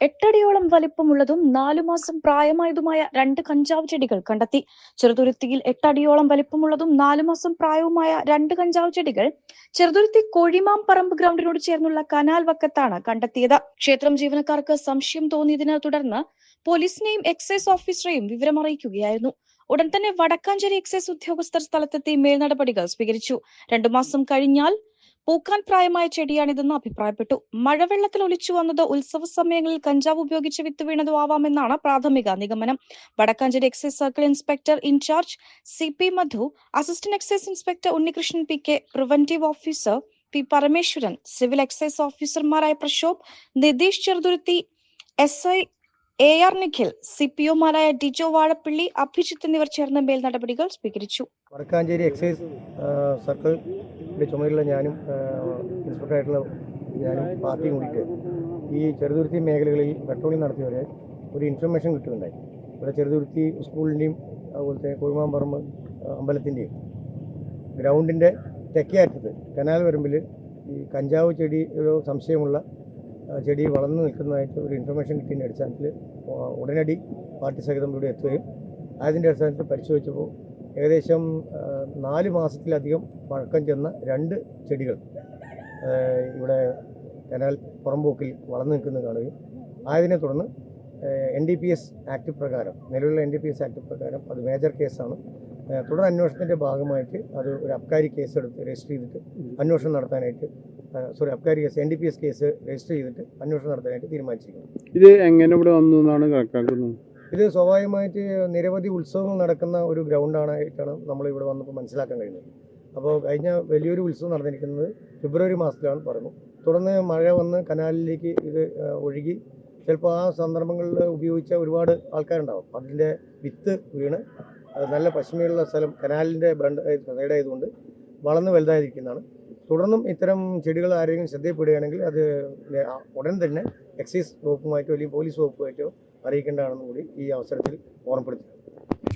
എട്ടടിയോളം വലിപ്പമുള്ളതും നാലു മാസം പ്രായമായതുമായ രണ്ട് കഞ്ചാവ് ചെടികൾ കണ്ടെത്തി. ചെറുതുരുത്തിയിൽ എട്ടടിയോളം വലിപ്പമുള്ളതും നാലു മാസം പ്രായവുമായ രണ്ട് കഞ്ചാവ് ചെടികൾ ചെറുതുരുത്തി കോഴിമാം പറമ്പ് ഗ്രൗണ്ടിനോട് ചേർന്നുള്ള കനാൽ വക്കത്താണ് കണ്ടെത്തിയത്. ക്ഷേത്രം ജീവനക്കാർക്ക് സംശയം തോന്നിയതിനെ തുടർന്ന് പോലീസിനെയും എക്സൈസ് ഓഫീസറെയും വിവരമറിയിക്കുകയായിരുന്നു. ഉടൻ തന്നെ വടക്കാഞ്ചേരി എക്സൈസ് ഉദ്യോഗസ്ഥർ സ്ഥലത്തെത്തി മേൽനടപടികൾ സ്വീകരിച്ചു. രണ്ടു മാസം കഴിഞ്ഞാൽ പൂക്കാൻ പ്രായമായ ചെടിയാണിതെന്ന് അഭിപ്രായപ്പെട്ടു. മഴവെള്ളത്തിൽ ഒലിച്ചു വന്നത് ഉത്സവ സമയങ്ങളിൽ കഞ്ചാവ് ഉപയോഗിച്ച് വിത്ത് വീണതോ ആവാമെന്നാണ് പ്രാഥമിക നിഗമനം. Vadakkanchery excise circle inspector in charge C P Madhu assistant excise inspector Unnikrishnan P K preventive officer P Parameswaran civil excise ഓഫീസർമാരായ Prashobh Nitheesh Cheruthuruthy S I A R Nikhil C P ഒമാരായ Dijo Vazhappilly Abhijith എന്നിവർ ചേർന്ന മേൽ നടപടികൾ സ്വീകരിച്ചു. Vadakkanchery excise സർക്കിളിന്റെ ചുമതലയുള്ള ഞാനും ഇൻസ്പെക്ടറായിട്ടുള്ള ഞാനും പാർട്ടിയും കൂടിയിട്ട് ഈ ചെറുതുരുത്തി മേഖലകളിൽ പെട്രോളിംഗ് നടത്തിയവരെ ഒരു ഇൻഫർമേഷൻ കിട്ടുന്നുണ്ടായി ഇവിടെ ചെറുതുരുത്തി സ്കൂളിന്റെയും അതുപോലത്തെ കുഴിമാമ്പറമ്പ് അമ്പലത്തിന്റെയും ഗ്രൗണ്ടിന്റെ തെക്കേ അറ്റത്ത് കനാൽ വരുമ്പിൽ ഈ കഞ്ചാവ് ചെടി ഒരു സംശയമുള്ള ചെടി വളർന്നു നിൽക്കുന്നതായിട്ട് ഒരു ഇൻഫർമേഷൻ കിട്ടിയതിന്റെ അടിസ്ഥാനത്തിൽ ഉടനടി പാർട്ടി സഹിതം ഇവിടെ എത്തുകയും അതിന്റെ അടിസ്ഥാനത്തിൽ പരിശോധിച്ചപ്പോൾ ഏകദേശം നാല് മാസത്തിലധികം പഴക്കം ചെന്ന രണ്ട് ചെടികൾ ഇവിടെ കനാൽ പുറമ്പോക്കിൽ വളർന്നു നിൽക്കുന്നത് കാണുകയും ആയതിനെ തുടർന്ന് N D P S act പ്രകാരം നിലവിലുള്ള N D P S act പ്രകാരം അത് മേജർ കേസാണ് തുടർ അന്വേഷണത്തിന്റെ ഭാഗമായിട്ട് അത് ഒരു അബ്കാരി കേസ് എടുത്ത് രജിസ്റ്റർ ചെയ്തിട്ട് അന്വേഷണം നടത്താനായിട്ട് sorry abkari case N D P S case register ചെയ്തിട്ട് അന്വേഷണം നടത്താനായിട്ട് തീരുമാനിച്ചിരിക്കുന്നു. ഇത് എങ്ങനെ ഇവിടെ വന്നു എന്നാണ് കണക്കാക്കുന്നത് ഇത് സ്വാഭാവികമായിട്ട് നിരവധി ഉത്സവങ്ങൾ നടക്കുന്ന ഒരു ഗ്രൗണ്ടാണായിട്ടാണ് നമ്മൾ ഇവിടെ വന്നപ്പോൾ മനസ്സിലാക്കാൻ കഴിയുന്നത്. അപ്പോൾ കഴിഞ്ഞ വലിയൊരു ഉത്സവം നടന്നിരിക്കുന്നത് ഫെബ്രുവരി മാസത്തിലാണ് പറഞ്ഞു. തുടർന്ന് മഴ വന്ന് കനാലിലേക്ക് ഇത് ഒഴുകി. ചിലപ്പോൾ ആ സന്ദർഭങ്ങളിൽ ഉപയോഗിച്ച ഒരുപാട് ആൾക്കാരുണ്ടാവും. അതിന്റെ വിത്ത് വീണ് നല്ല പശ്ചിമയുള്ള സ്ഥലം കനാലിന്റെ ബണ്ട് സൈഡായതുകൊണ്ട് വളർന്ന് വലുതായിരിക്കുന്നതാണ്. തുടർന്നും ഇത്തരം ചെടികൾ ആരെങ്കിലും ശ്രദ്ധയിൽപ്പെടുകയാണെങ്കിൽ അത് ഉടൻ തന്നെ എക്സൈസ് വകുപ്പുമായിട്ടോ അല്ലെങ്കിൽ പോലീസ് വകുപ്പുമായിട്ടോ അറിയിക്കേണ്ടതാണെന്നും കൂടി ഈ അവസരത്തിൽ ഓർമ്മപ്പെടുത്തുക